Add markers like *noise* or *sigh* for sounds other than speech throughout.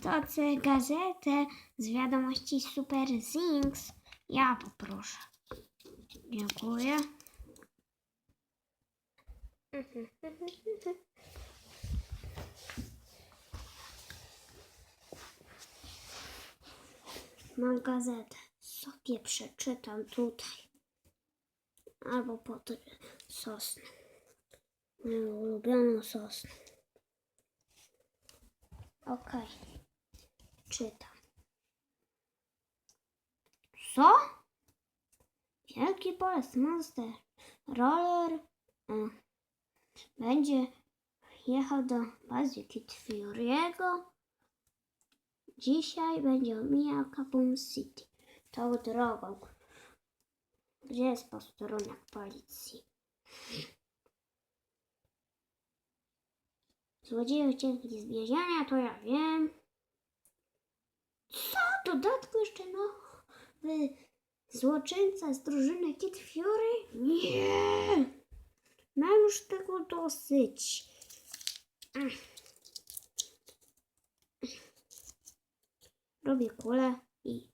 Kto chce gazetę z wiadomości Super Things? Ja poproszę. Dziękuję. Mam gazetę. Sobie przeczytam tutaj. Albo pod sosnę. Moją ulubioną sosnę. Okej. Czytam. Co? Wielki Polsk Monster Roller będzie jechał do bazy Kid Fury'ego. Dzisiaj będzie omijał Kaboom City. Tą drogą. Gdzie jest posterunek policji? Złodzieje uciekli z więzienia, to ja wiem. Co? Dodatku jeszcze nowy złoczyńca z drużyny Kid Fury? Nie! Mam już tego dosyć. Ech. Robię kulę i...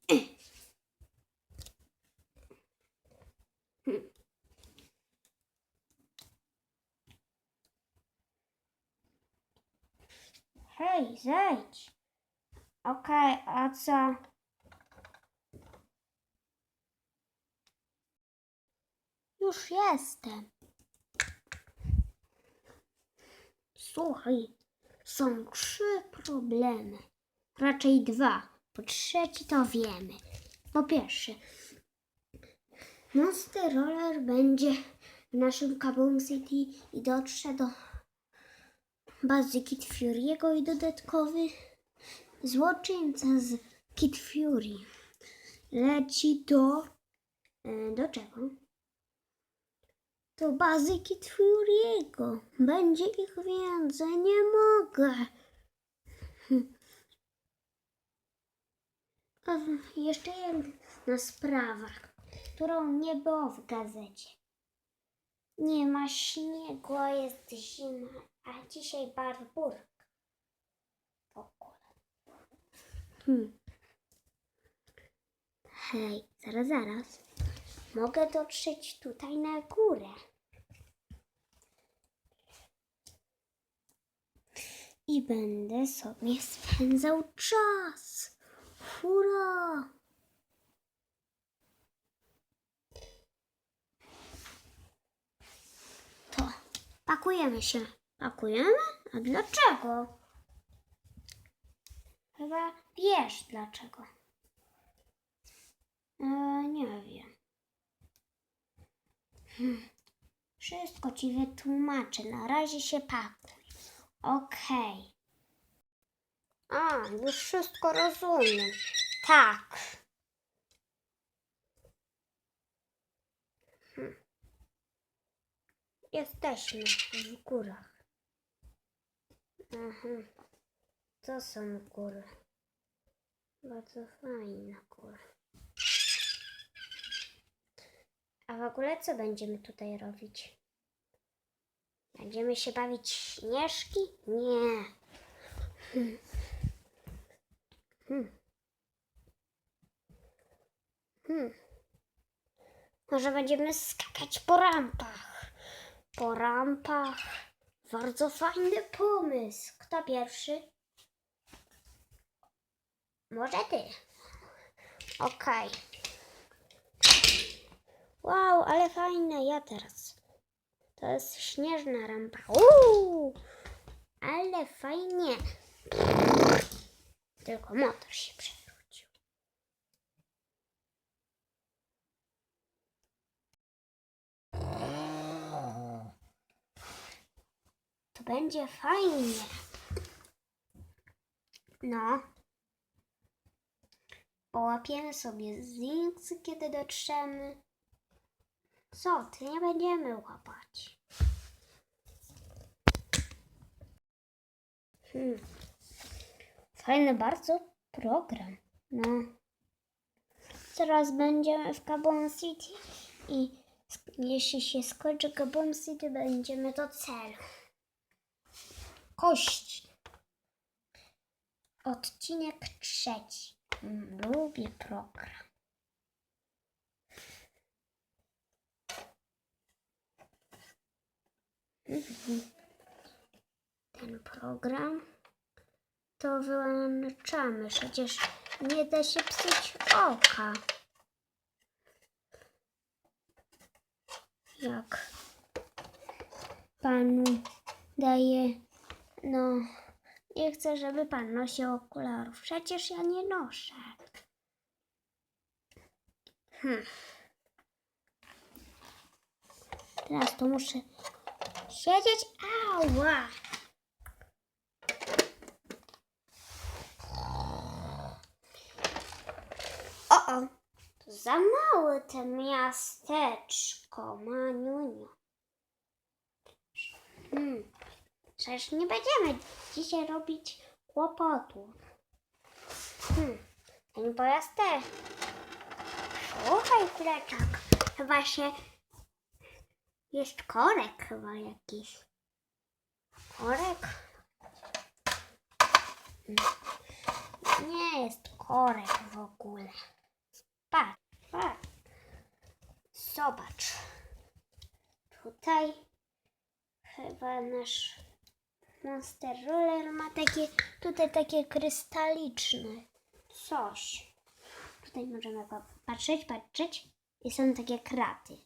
Hej, zejdź. Okej, a co? Już jestem. Słuchaj, są trzy problemy. Raczej dwa. Po trzeci to wiemy. Po pierwsze, Monster Roller będzie w naszym Kaboom City i dotrze do bazy Kid Fury'ego i dodatkowy złoczyńca z Kid Fury leci do... e, do czego? Do bazy Kid Fury'ego. Będzie ich więcej, nie mogę. *laughs* Jeszcze jedna sprawa, którą nie było w gazecie. Nie ma śniegu, jest zima, a dzisiaj barburka. W ogóle. Hmm. Hej, zaraz, zaraz. Mogę dotrzeć tutaj na górę. I będę sobie spędzał czas. Hurra! To pakujemy się. Pakujemy? A dlaczego? Chyba wiesz dlaczego. E, nie wiem. Hmm. Wszystko ci wytłumaczę. Na razie się pakuj. Okej. A, już wszystko rozumiem. Tak. Hmm. Jesteśmy w górach. Aha. To są góry. Bardzo fajna góra. A w ogóle co będziemy tutaj robić? Będziemy się bawić śnieżki? Nie. Hmm. Hmm. Może będziemy skakać po rampach. Po rampach. Bardzo fajny pomysł. Kto pierwszy? Może ty. Okej. Wow, ale fajne. Ja teraz. To jest śnieżna rampa. Uuu, ale fajnie. Tylko motor się przewrócił. To będzie fajnie. No. Połapiemy sobie zinks, kiedy dotrzemy. Co ty, nie będziemy łapać. Hmm. Fajny bardzo program. No. Teraz będziemy w Gabon City i jeśli się skończy Gabon City, będziemy do celu. Kości. Odcinek trzeci. Lubię program. Ten program to wyłączamy. Przecież nie da się psuć oka. Jak panu daje, no, nie chcę, żeby pan nosił okularów. Przecież ja nie noszę. Hmm. Teraz to muszę siedzieć. Ała! O, o, to za małe to miasteczko, Maniuniu. Hmm. Przecież nie będziemy dzisiaj robić kłopotu. Hmm. Ten pojazd też. Słuchaj, pleczak. Chyba się... Jest korek chyba jakiś. Korek? Nie jest korek w ogóle. Patrz, patrz. Zobacz. Tutaj chyba nasz Monster Roller ma takie, tutaj takie krystaliczne coś. Tutaj możemy patrzeć, patrzeć i są takie kraty.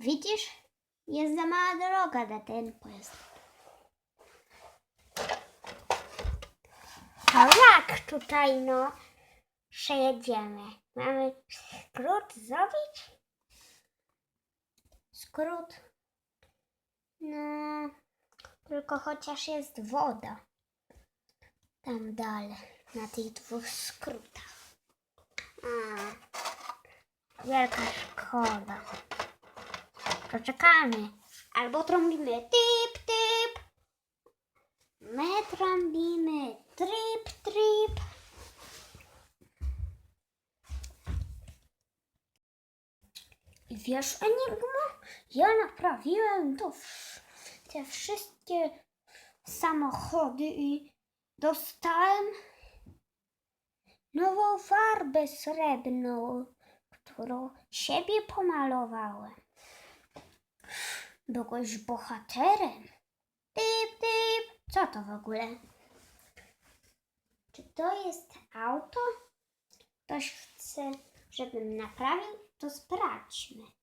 Widzisz? Jest za mała droga na ten pojazd. To jak tutaj no przejedziemy? Mamy skrót zrobić? Skrót? No, tylko chociaż jest woda. Tam dalej, na tych dwóch skrótach. A, wielka szkoda. To czekamy. Albo trąbimy typ, typ. My trąbimy trip, trip. I wiesz, Enigmo, ja naprawiłem to wsz- te wszystkie samochody i dostałem nową farbę srebrną, którą siebie pomalowałem. Byłeś bohaterem. Typ, typ. Co to w ogóle? Czy to jest auto? Ktoś chce, żebym naprawił? To sprawdźmy.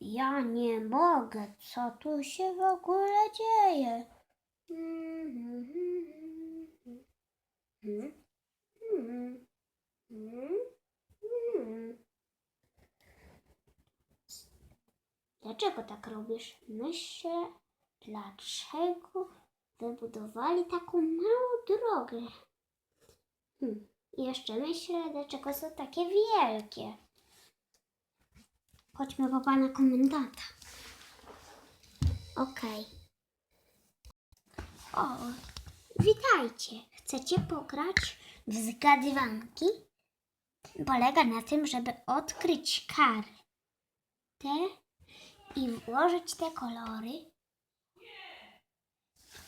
Ja nie mogę. Co tu się w ogóle dzieje? Dlaczego tak robisz? Myślę, dlaczego wybudowali taką małą drogę. Hmm. Jeszcze myślę, dlaczego są takie wielkie. Chodźmy po pana komendanta. Okej. O, witajcie. Chcecie pograć w zgadywanki? Polega na tym, żeby odkryć kartę i włożyć te kolory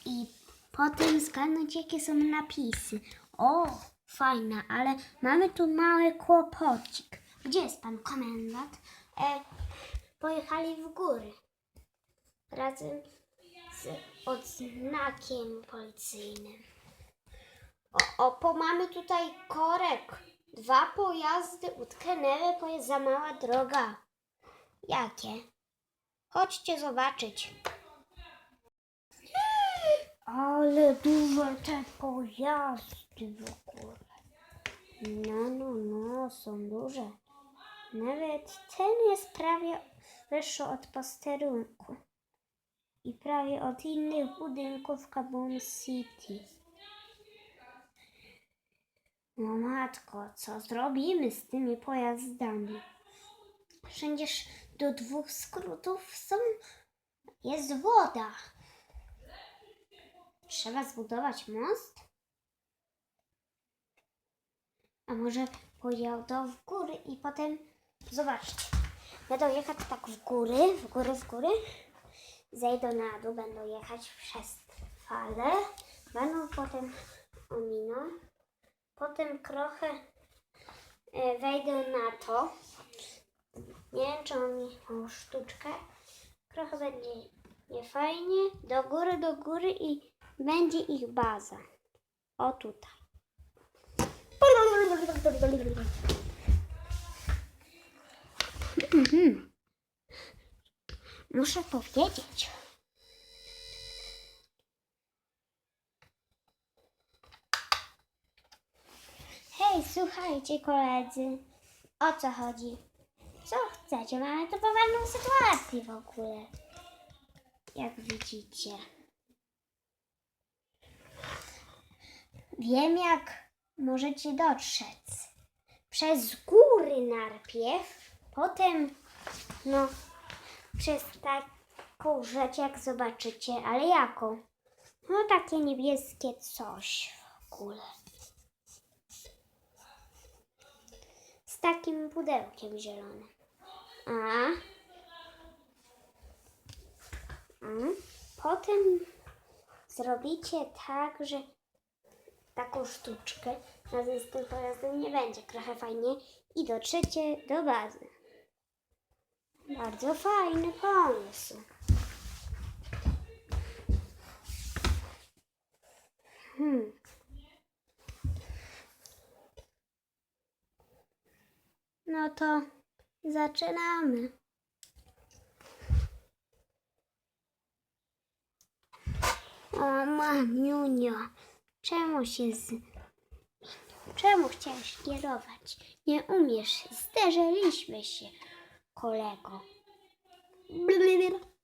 i potem zgadnąć, jakie są napisy. O, fajna, ale mamy tu mały kłopocik. Gdzie jest pan komendant? E, pojechali w góry razem z odznakiem policyjnym. O, o, po mamy tutaj korek. Dwa pojazdy utknęły, bo jest za mała droga. Jakie? Chodźcie zobaczyć. Ale duże te pojazdy w ogóle. No, no, no, są duże. Nawet ten jest prawie wyższy od posterunku. I prawie od innych budynków Kaboom City. No matko, co zrobimy z tymi pojazdami? Wszędzież do dwóch skrótów są, jest woda. Trzeba zbudować most? A może pojadą w góry i potem... Zobaczcie. Będą jechać tak w góry, w góry, w góry. Zejdą na dół, będą jechać przez fale. Będą potem ominą. potem trochę e, wejdę na to. Nie wiem, czy mam jakąś sztuczkę. Trochę będzie niefajnie. Do góry, do góry i będzie ich baza. O tutaj. Mhm. Muszę powiedzieć. Hej, słuchajcie koledzy, o co chodzi? Co chcecie? Mamy tu poważną sytuację w ogóle. Jak widzicie. Wiem, jak możecie dotrzeć. Przez góry najpierw, potem, no, przez taką rzecz, jak zobaczycie, ale jaką? No, takie niebieskie coś w ogóle. z takim pudełkiem zielonym. A. Mm. Potem zrobicie tak, że taką sztuczkę razem z tym pojazdem nie będzie trochę fajnie i dotrzecie do bazy. Bardzo fajny pomysł. Hmm. No to zaczynamy. O mamiunio, czemu się z... Czemu chciałeś kierować? Nie umiesz, zderzyliśmy się, kolego.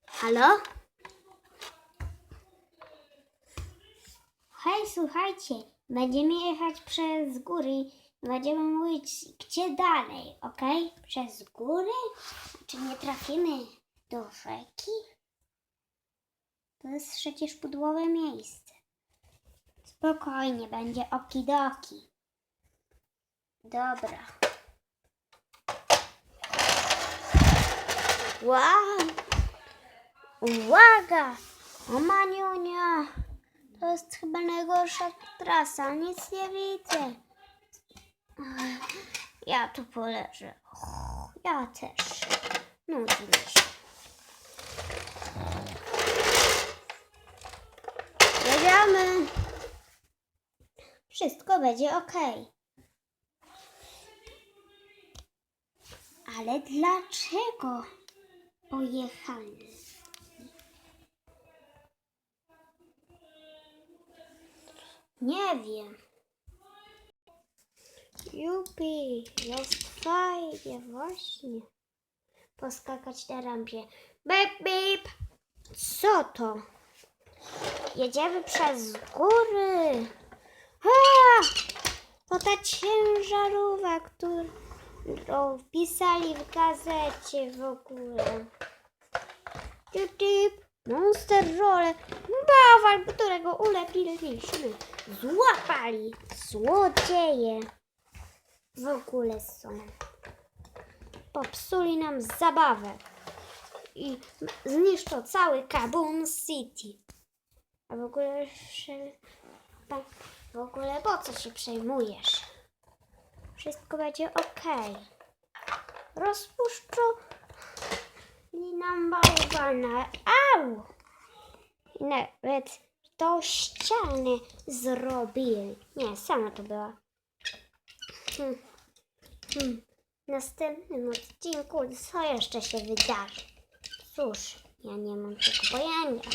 Halo? Hej, słuchajcie, będziemy jechać przez góry. Będziemy mówić, gdzie dalej, ok? Przez góry? Czy nie trafimy do rzeki? To jest przecież pudłowe miejsce. Spokojnie, będzie okidoki. Dobra. Wow! Uwaga! O Maniunia! To jest chyba najgorsza trasa, nic nie widzę. Ja tu poleżę. Ja też. Nudzi mi się. Jedziemy. Wszystko będzie ok. Ale dlaczego pojechali? Nie wiem. Jupi, jest fajnie, właśnie. Poskakać na rampie. Bip, bip. Co to? Jedziemy przez góry. A! To ta ciężarówka, którą wpisali w gazecie w ogóle. Tip, tip. Monster Roller. Bawal, którego ulepiliśmy. Złapali. Złodzieje w ogóle są. Popsuli nam zabawę i zniszczą cały Kaboom City. A w ogóle, w ogóle po co się przejmujesz? Wszystko będzie ok. Rozpuszczą i nam bałwana. Au! Nawet tą ścianę zrobili. Nie, sama to była. Hmm. Hmm. Następnym odcinku co jeszcze się wydarzy? Cóż, ja nie mam tego pojęcia.